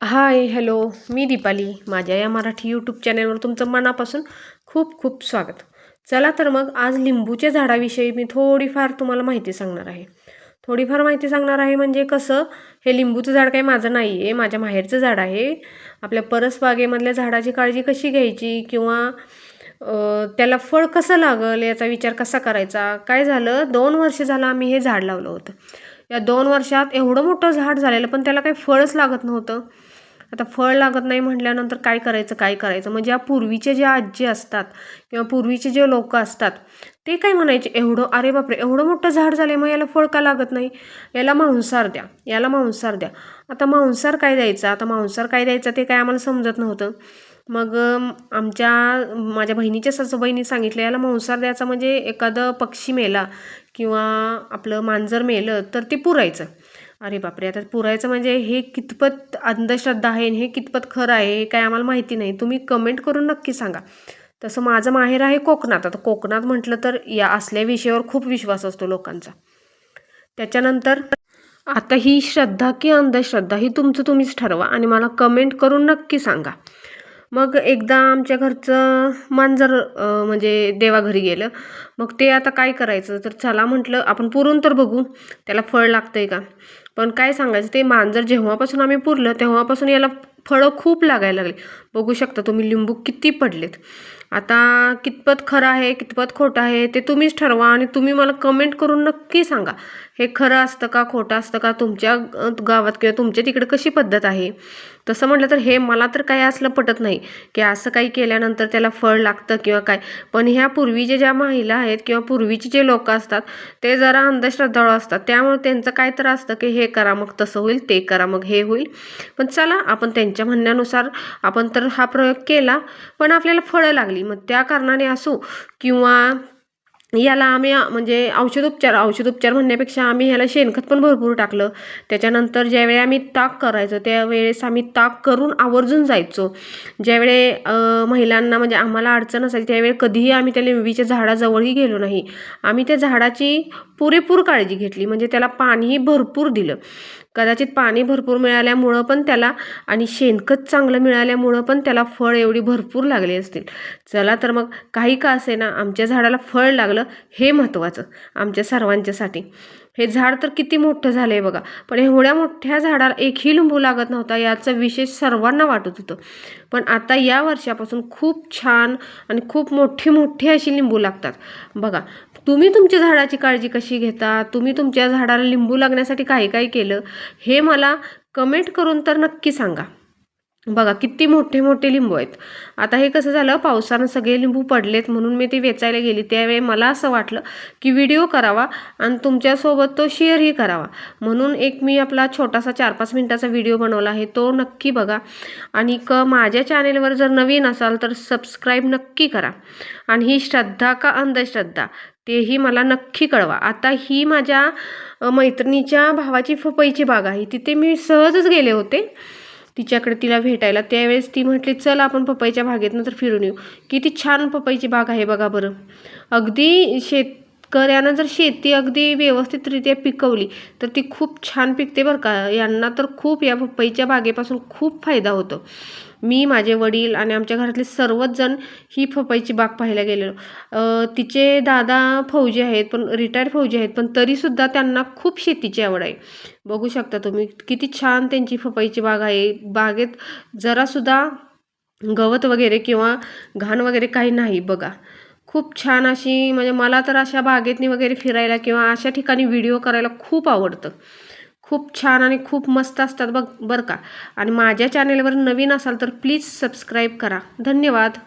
Hi hello मी दीपाली. माझ्या या Marathi YouTube चॅनलवर तुमचं मनापासून खूप खूप स्वागत. चला तर मग आज लिंबूच्या झाडाविषयी मी थोडीफार तुम्हाला माहिती सांगणार आहे. थोडीफार माहिती सांगणार आहे म्हणजे कसं हे लिंबूचं झाड काही माझं नाही आहे माझ्या माहेरचं झाड आहे. आपल्या परसबागेमधल्या झाडाची काळजी कशी घ्यायची किंवा त्याला फळ कसं लागल याचा विचार कसा करायचा? काय झालं? दोन वर्ष झालं आम्ही हे झाड लावलं होतं. या दोन वर्षात एवढं मोठं झाड झालेलं पण त्याला काही फळच लागत नव्हतं. आता फळ लागत नाही म्हटल्यानंतर काय करायचं काय करायचं? म्हणजे या पूर्वीचे जे आजी असतात किंवा पूर्वीचे जे लोक असतात ते काय म्हणायचे एवढं अरे बापरे एवढं मोठं झाड झालं मग याला फळ का लागत नाही? याला मांसार द्या याला मांसार द्या. आता मांसार काय द्यायचा? आता मांसार काय द्यायचा ते काय आम्हाला समजत नव्हतं. मग आमच्या माझ्या बहिणीच्या सासूबाईंनी सांगितलं याला मांसार द्यायचा म्हणजे एखादं पक्षी मेला किंवा आपलं मांजर मेलं तर ते पुरायचं. अरे बापरे आता पुरायचं म्हणजे हे कितपत अंधश्रद्धा आहे हे कितपत खरं आहे हे काय आम्हाला माहिती नाही. तुम्ही कमेंट करून नक्की सांगा. तसं माझं माहेर आहे कोकणात. आता कोकणात म्हटलं तर या असल्या विषयावर खूप विश्वास असतो लोकांचा. त्याच्यानंतर आता ही श्रद्धा की अंधश्रद्धा ही तुमचं तुम्हीच ठरवा आणि मला कमेंट करून नक्की सांगा. मग एकदा आमच्या घरचं मांजर म्हणजे देवाघरी गेलं. मग ते आता काय करायचं? तर चला म्हटलं आपण पुरून तर बघू त्याला फळ लागतं आहे का? पण काय सांगायचं ते मांजर जेव्हापासून आम्ही पुरलं तेव्हापासून याला फळं खूप लागायला लागले. बघू शकता तुम्ही लिंबू किती पडलेत. आता कितपत खरं आहे कितपत खोटं आहे ते तुम्हीच ठरवा आणि तुम्ही मला कमेंट करून नक्की सांगा. हे खरं असतं का खोटं असतं का तुमच्या गावात किंवा तुमच्या तिकडे कशी पद्धत आहे? तसं म्हटलं तर हे मला तर काही असलं पटत नाही की असं काही केल्यानंतर त्याला फळ लागतं किंवा काय. पण ह्या पूर्वीचे ज्या महिला आहेत किंवा पूर्वीचे जे लोक असतात ते जरा अंधश्रद्धाळू असतात. त्यामुळे त्यांचं काय तर असतं की हे करा मग तसं होईल ते करा मग हे होईल. पण चला आपण त्यांच्या म्हणण्यानुसार आपण तर हा प्रयोग केला पण आपल्याला फळं लागली. मग त्या कारणाने असो किंवा याला आम्ही म्हणजे औषधोपचार औषधोपचार म्हणण्यापेक्षा आम्ही ह्याला शेणखत पण भरपूर टाकलं. त्याच्यानंतर ज्यावेळी आम्ही ताक करायचो त्यावेळेस आम्ही ताक करून आवर्जून जायचो. ज्यावेळी महिलांना म्हणजे आम्हाला अडचण असायची त्यावेळी कधीही आम्ही त्या लिंबीच्या झाडाजवळही गेलो नाही. आम्ही त्या झाडाची पुरेपूर काळजी घेतली म्हणजे त्याला पाणीही भरपूर दिलं. कदाचित पाणी भरपूर मिळाल्यामुळं पण त्याला आणि शेणखत चांगलं मिळाल्यामुळं पण त्याला फळ एवढी भरपूर लागली असतील. चला तर मग काही का असे ना आमच्या झाडाला फळ लागलं हे महत्त्वाचं आमच्या सर्वांच्यासाठी. हे झाड तर किती मोठं झालं आहे बघा पण एवढ्या मोठ्या झाडाला एकही लिंबू लागत नव्हता याचं विशेष सर्वांना वाटत होतं. पण आता या वर्षापासून खूप छान आणि खूप मोठी मोठी अशी लिंबू लागतात. बघा तुम्ही तुमच्या झाडाची काळजी कशी घेता? तुम्ही तुमच्या झाडाला लिंबू लागण्यासाठी काय काय केलं? हे मला कमेंट करून तर नक्की सांगा. बघा किती मोठे मोठे लिंबू आहेत. आता हे कसं झालं पावसानं सगळे लिंबू पडलेत म्हणून मी ते वेचायला गेली. त्यावेळी मला असं वाटलं की व्हिडिओ करावा आणि तुमच्यासोबत तो शेअरही करावा. म्हणून एक मी आपला छोटासा चार पाच मिनटाचा व्हिडिओ बनवला आहे तो नक्की बघा. आणि क माझ्या चॅनेलवर जर नवीन असाल तर सबस्क्राईब नक्की करा. आणि ही श्रद्धा का अंधश्रद्धा तेही मला नक्की कळवा. आता ही माझ्या मैत्रिणीच्या भावाची फपईची बाग आहे. तिथे मी सहजच गेले होते. तिच्याकडे तिला भेटायला. त्यावेळेस ती म्हटली चल आपण पपईच्या बागेत तर फिरून येऊ. किती छान पपईची बाग आहे बघा बरं. अगदी शेतकऱ्यानं जर शेती अगदी व्यवस्थितरित्या पिकवली तर ती खूप छान पिकते बरं का. यांना तर खूप या पपईच्या बागेपासून खूप फायदा होतो. मी माझे वडील आणि आमच्या घरातले सर्वच जण ही पपईची बाग पाहायला गेलेलो. तिचे दादा फौजी आहेत पण रिटायर्ड फौजी आहेत पण तरीसुद्धा त्यांना खूप शेतीची आवड आहे. बघू शकता तुम्ही किती छान त्यांची पपईची बाग आहे. बागेत जरासुद्धा गवत वगैरे किंवा घाण वगैरे काही नाही बघा. खूप छान अशी म्हणजे मला तर अशा बागेतनी वगैरे फिरायला किंवा अशा ठिकाणी व्हिडिओ करायला खूप आवडतं. खूप छान आणि खूप मस्त असतात बघ बरं का. आणि माझ्या चॅनेलवर नवीन असाल तर प्लीज सबस्क्राईब करा. धन्यवाद.